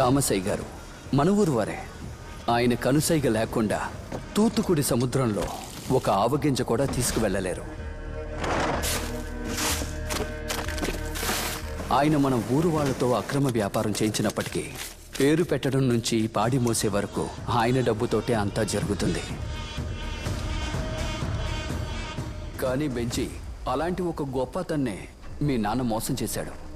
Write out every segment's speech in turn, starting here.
తామసయ్య గారు మన ఊరు వారే. ఆయన కనుసైగ లేకుండా తూతుకుడి సముద్రంలో ఒక ఆవగింజ కూడా తీసుకువెళ్ళలేరు. ఆయన మన ఊరు వాళ్ళతో అక్రమ వ్యాపారం చేయించినప్పటికీ పేరు పెట్టడం నుంచి పాడి మోసే వరకు ఆయన డబ్బుతోటే అంతా జరుగుతుంది. కానీ బెంచి అలాంటి ఒక గొప్ప అతన్నే మీ నాన్న మోసం చేశాడు.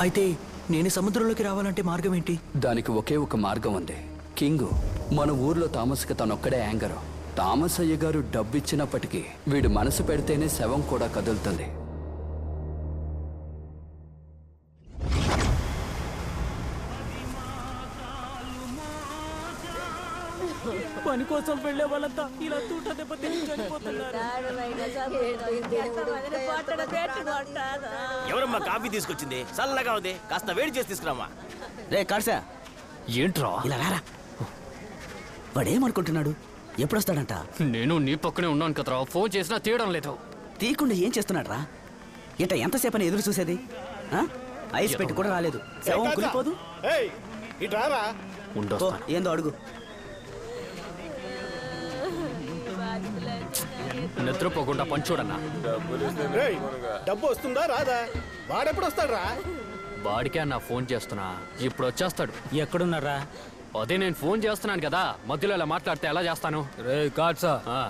అయితే నేను సముద్రంలోకి రావాలంటే మార్గం ఏంటి? దానికి ఒకే ఒక మార్గం ఉంది. కింగ్ మన ఊర్లో తామస్కి తనొక్కడే యాంగరు. తామస్ అయ్య గారు డబ్బిచ్చినప్పటికీ వీడు మనసు పెడితేనే శవం కూడా కదులుతుంది. పని కోసం వెళ్ళే వాళ్ళంతా ఇలా తూట దెబ్బ చనిపోతున్నారు. ఎవరమ్మా కాఫీ తీసుకొచ్చింది? చల్లగా ఉంది. కాస్త వేడి చేసి తీసుకురామా రే కాడ్సా ఏంట్రా? ఇలా రారా. వాడేమనుకుంటున్నాడు? ఎప్పుడొస్తాడంట? నేను నీ పక్కనే ఉన్నాను కదరా. ఫోన్ చేసినా తీయడం లేదు. తీయకుండా ఏం చేస్తున్నాడు రా ఇట ఎంతసేపు అని ఎదురు చూసేది? ఆ? ఐస్ పెట్టి కూడా రాలేదు. శవం కులిపోదు ఏందో అడుగు. నిద్రపోకుండా పంచోడన్నా రేయ్, డబ్బు వస్తుందా రాదా? వాడెప్పుడు వస్తాడ్రా వాడికే అన్న ఫోన్ చేస్తున్నా. ఇప్పుడు వచ్చేస్తాడు. ఎక్కడున్నారా అదే నేను ఫోన్ చేస్తున్నాను కదా మధ్యలో ఇలా మాట్లాడితే ఎలా చేస్తాను? రే కాట్సా ఆ,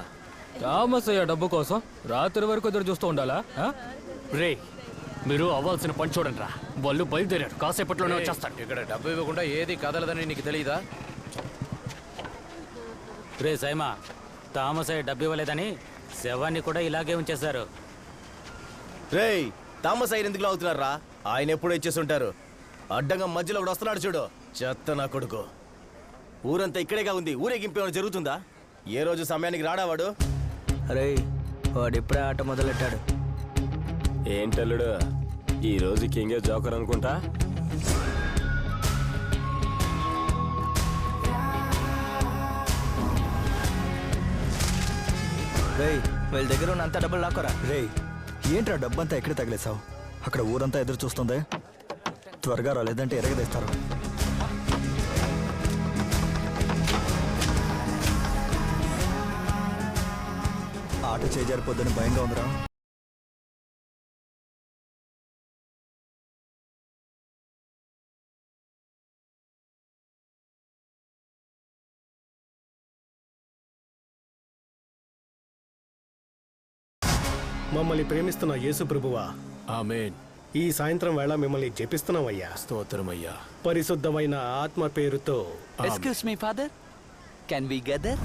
థామస్ అయ్యే డబ్బు కోసం రాత్రి వరకు ఎదురు చూస్తూ ఉండాలా? ఆ? రే మీరు అవ్వాల్సిన పని చూడండి రా వాళ్ళు బయలుదేరారు. కాసేపట్లోనే వచ్చేస్తాడు. ఇక్కడ డబ్బు ఇవ్వకుండా ఏది కదలదని నీకు తెలియదా రే సైమా థామస్ అయ్య డబ్బు ఇవ్వలేదని శవాన్ని కూడా ఇలాగే ఉంచేశారు. రేయ్ తామస్ అయిన ఎందుకు అవుతున్నారా? ఆయన ఎప్పుడు ఇచ్చేసి ఉంటారు అడ్డంగా మధ్యలో ఒకడు వస్తున్నాడు చూడు. చెత్త నా కొడుకు. ఊరంతా ఇక్కడేగా ఉంది. ఊరేగింపు ఏమైనా జరుగుతుందా? ఏ రోజు సమయానికి రాడా వాడు? అరే వాడు ఎప్పుడే ఆట మొదలెట్టాడు. ఏంటల్లుడు? ఈ రోజు కింగే జోకర్ అనుకుంటా? రేయ్ వీళ్ళ దగ్గర ఉన్న అంత డబ్బులు లాక్కోరా. రేయ్ ఏంట్రా డబ్బంతా ఎక్కడ తగిలేసావు అక్కడ ఊరంతా ఎదురు చూస్తుంది? త్వరగా రాలేదంటే ఎరగదేస్తారు. ఆట చేజారిపోద్దని భయంగా ఉందిరా. మమ్మల్ని ప్రేమిస్తున్న యేసు ప్రభువా. ఆమెన్. ఈ సాయంత్రం వేళ మిమ్మల్ని జపిస్తున్నామయ్యా. స్తోత్రమయ్యా పరిశుద్ధమైన ఆత్మ పేరుతో. Excuse me father can we gather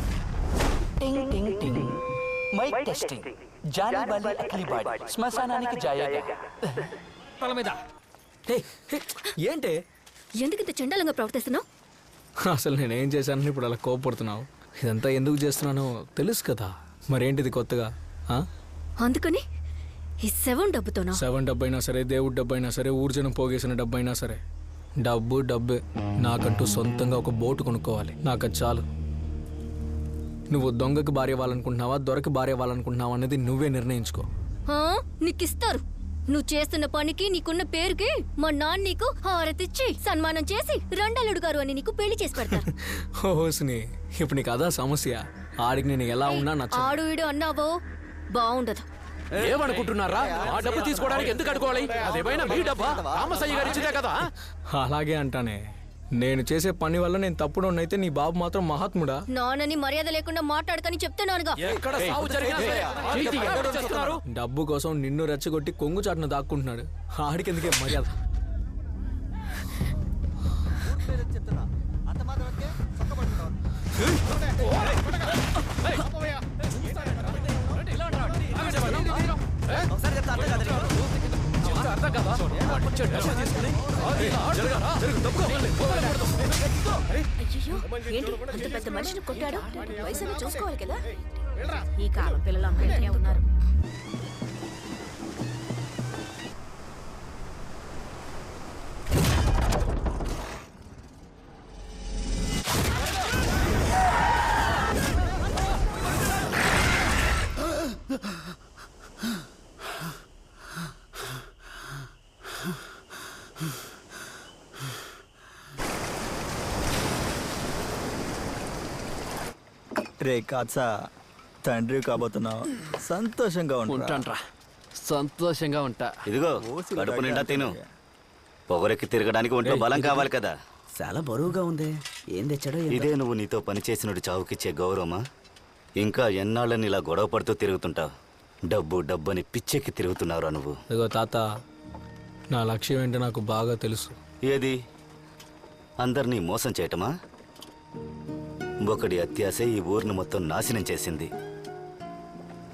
టింగ్ టింగ్ టింగ్ మైక్ టెస్టింగ్ జానీ బాలి అఖిలి బాడీ శ్మశానానికి జాయాగా తల మీద. హే, హే, ఏంటి? ఎందుకు ఇంత చండాలంగా ప్రవర్తిస్తున్నావు? అసలు నేనేం చేశానని ఇప్పుడు అలా కోపడుతున్నావు ఇదంతా ఎందుకు చేస్తున్నానో తెలుసు కదా. మరేంటిది కొత్తగా? ఆ? అందుకని ఈ సెవెన్ డబ్బుతోనా? సెవెన్ డబ్బు అయినా సరే దేవుడి డబ్బు అయినా సరే ఊర్జనం పోగేసిన డబ్బు అయినా సరే. డబ్బు డబ్బే. నాకంటూ సొంతంగా ఒక బోటు కొనుక్కోవాలి. నాకు అది చాలు. నువ్వు దొంగకి భార్య అవ్వాలనుకుంటున్నావా దొరకి భార్య అవ్వాలనుకుంటున్నావా అనేది నువ్వే నిర్ణయించుకో. ఆ, నీకిస్తారు. నువ్వు చేస్తున్న పనికి నీకున్న పేరుకి మా నాన్న నీకు హారతిచ్చి సన్మానం చేసి రెండల్లుడు గారు అని నీకు పెళ్ళి చేసి పెడతారు. హోస్ని ఇప్పుడు నీకు అదా సమస్య. ఆడికి నేను ఎలా ఉన్నా నచ్చ ఆడు ఈడు అన్నావో బాగుండదు. ఏమనుకుంటున్నారా? ఆ డబ్బు తీసుకోవడానికి ఎందుకు అడుకోవాలి? అదేమైనా మీ డబ్బా? రామసయ్య గారు ఇచ్చిందే కదా? అలాగే అంటానే. నేను చేసే పని వల్ల నేను తప్పుడు అయితే నీ బాబు మాత్రం మహాత్ముడా? నాన్నని మర్యాద లేకుండా మాట్లాడకని చెప్తున్నానుగా. ఎక్కడ సాగు జరిగినా సరే, ఎక్కడ చేస్తున్నారు? డబ్బు కోసం నిన్ను రెచ్చగొట్టి కొంగు చాటున దాక్కుంటున్నాడు. ఆడికి ఎందుకే మర్యాద అంత పెద్ద మనిషిని కొట్టాడు? వయసుని చూసుకోవాలి కదా ఈ కాలం పిల్లలు అందరికీ ఉన్నారు. రే కాచా. తండ్రి కాబోతున్నావు. సంతోషంగా ఉంటా ఉంటాన్రా. సంతోషంగా ఉంటా. ఇదిగో కడుపు నిండా తిను. పొగరెక్కి తిరగడానికి ఒంట్లో బలం కావాలి కదా. చాలా బరువుగా ఉంది. ఏం తెచ్చాడో. ఇదే నువ్వు నీతో పనిచేసినట్టు చావుకిచ్చే గౌరవమా? ఇంకా ఎన్నాళ్ళని ఇలా గొడవ పడుతూ తిరుగుతుంటావు? డబ్బు డబ్బు అని పిచ్చెక్కి తిరుగుతున్నావురా నువ్వు. ఇదిగో తాత నా లక్ష్యం ఏంటో నాకు బాగా తెలుసు. ఏది? అందరినీ మోసం చేయటమా? ఒకడి అత్యాసే ఈ ఊరిని మొత్తం నాశనం చేసింది.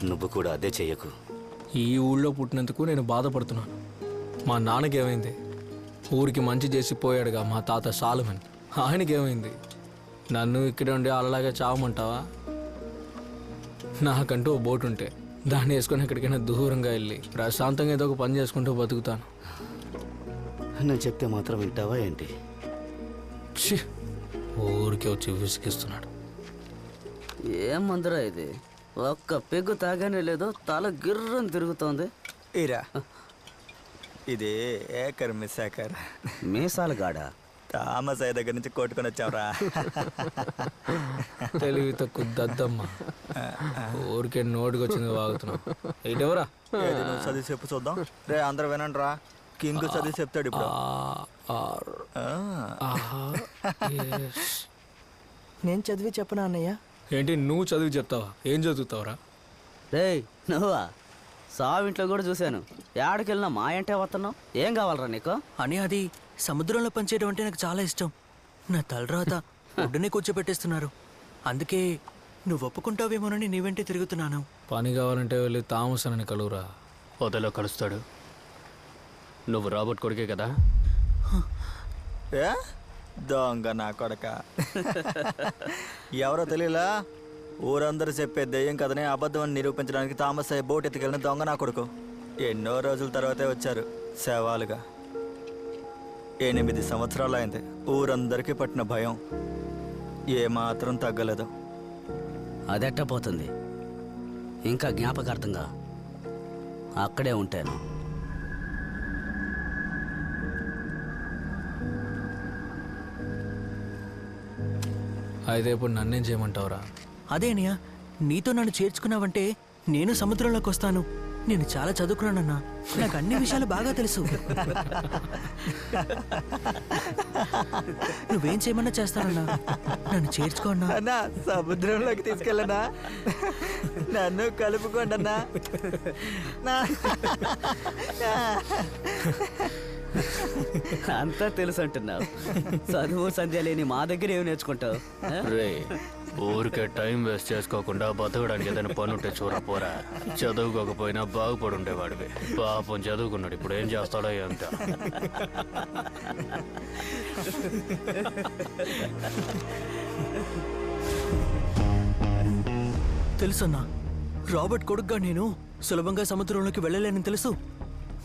నువ్వు కూడా అదే చెయ్యకు. ఈ ఊళ్ళో పుట్టినందుకు నేను బాధపడుతున్నాను. మా నాన్నకి ఏమైంది ఊరికి మంచి చేసి పోయాడుగా మా తాత సాలుమన్. ఆయనకి ఏమైంది నన్ను ఇక్కడే ఉండి అలాగే చావమంటావా? నాకంటూ ఓ బోట్ ఉంటే దాన్ని వేసుకొని ఎక్కడికైనా దూరంగా వెళ్ళి ప్రశాంతంగా ఏదో ఒక పని చేసుకుంటూ బతుకుతాను. నేను చెప్తే మాత్రం వింటావా ఏంటి? ఛీ! ఊరికి వచ్చి విసిగిస్తున్నాడు. ఏం మందురా ఇది? ఒక్క పెగ్గు తాగానే లేదో తల గిర్రం తిరుగుతోంది. ఇరా ఇది ఏకర్ మిస్ ఏకర్ మీసాలు గాడా తామస్ అయ్య దగ్గర నుంచి కొట్టుకొని వచ్చావురా. తెలివి తక్కువ దద్దమ్మ. ఊరికే నోటికి వచ్చింది వాగుతున్నావు ఇటెవరా? ఏది నువ్వు చదివి చెప్పు చూద్దాం. రే అందరూ వినండి రా కింగ్ చదివి చెప్తాడు ఇప్పుడు. ఆ. నేను చదివి చెప్పనా అన్నయ్య? ఏంటి నువ్వు చదివి చెప్తావా? ఏం చదువుతావురా? రేయ్ నువ్వా? సావింట్లో కూడా చూశాను. ఏడకెళ్ళినా మా అంటే వస్తున్నావు? ఏం కావాలరా నీకు? అని అది సముద్రంలో పనిచేయడం అంటే నాకు చాలా ఇష్టం. నా తలరాత ఒడ్డునే కూర్చోబెట్టేస్తున్నారు. అందుకే నువ్వు ఒప్పుకుంటావేమోనని నీ వెంటే తిరుగుతున్నాను. పని కావాలంటే వెళ్ళి తామస్ అని కలువురా. పొదలో కలుస్తాడు. నువ్వు రాబర్ట్ కొడుకే కదా? ఏ? దొంగ నా కొడక. ఎవరో తెలియలా? ఊరందరూ చెప్పే దెయ్యం కథని అబద్ధం అని నిరూపించడానికి థామస్ అయ్య బోట్ ఎత్తుకెళ్ళిన దొంగ నా కొడుకు. ఎన్నో రోజుల తర్వాతే వచ్చారు సేవాలుగా ఎనిమిది సంవత్సరాలు అయింది ఊరందరికీ పట్టిన భయం ఏమాత్రం తగ్గలేదు. అదెట్టపోతుంది ఇంకా జ్ఞాపకార్థంగా అక్కడే ఉంటాను. అయితే ఇప్పుడు నన్నేం చేయమంటావురా? అదే నీతో నన్ను చేర్చుకున్నావంటే నేను సముద్రంలోకి వస్తాను. నేను చాలా చదువుకున్నానన్నా. నాకు అన్ని విషయాలు బాగా తెలుసు. నువ్వేం చేయమన్నా చేస్తానన్నా? నన్ను చేర్చుకో అన్నా. అన్నా సముద్రంలోకి తీసుకెళ్ళనా? నన్ను కలుపుకోండి అన్నా అంతా తెలుసు అంటున్నావు. చదువు సంధ్య లేని మా దగ్గర ఏమి నేర్చుకుంటావు? ఊరికే టైం వేస్ట్ చేసుకోకుండా బతకడానికి ఏదైనా పని ఉంటే చూడపోరా చదువుకోకపోయినా బాగుపడి ఉండేవాడివి పాపం చదువుకున్నాడు. ఇప్పుడు ఏం చేస్తాడో ఎంత తెలుసన్నా రాబర్ట్ కొడుగ్గా నేను సులభంగా సముద్రంలోకి వెళ్ళలేనని తెలుసు.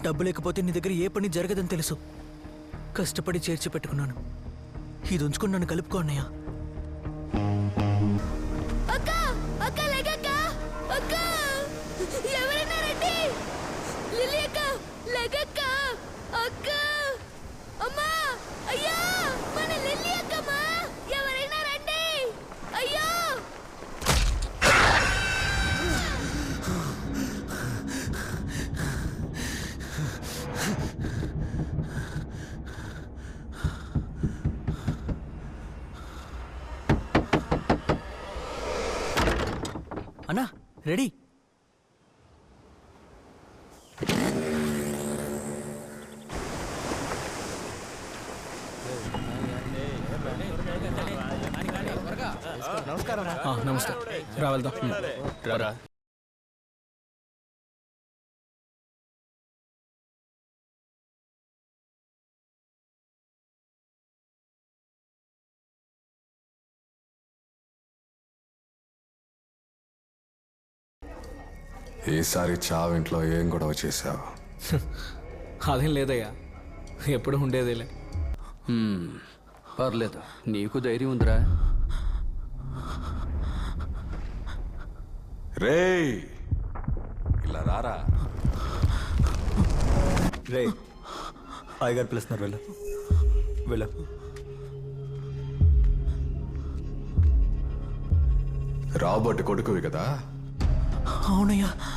డబ్బు లేకపోతే నీ దగ్గర ఏ పని జరగదని తెలుసు. కష్టపడి చేర్చి పెట్టుకున్నాను. ఇది ఉంచుకుని నన్ను కలుపుకో అన్నయ్యా. అక్క ఎవరన్నారండి? లిల్లీ అక్క లేకక్క అక్క అమ్మా అయ్యా మన లిల్లీ అక్కమ్మా ఎవరైనా రండి అయ్యో అన్నా రెడీ. ఆ, నమస్తే రా వెళ్దాం. రారా ఈసారి చావింట్లో ఏం గొడవ చేశావు? అదేం లేదయ్యా. ఎప్పుడు ఉండేదేలే. పర్లేదు. నీకు ధైర్యం ఉందిరా. రేయ్! ఇలా రారా? రే అయ్యగారు పిలుస్తున్నారు వెళ్ళు. వెళ్ళు. రాబర్ట్ కొడుకువి కదా? అవునయ్యా.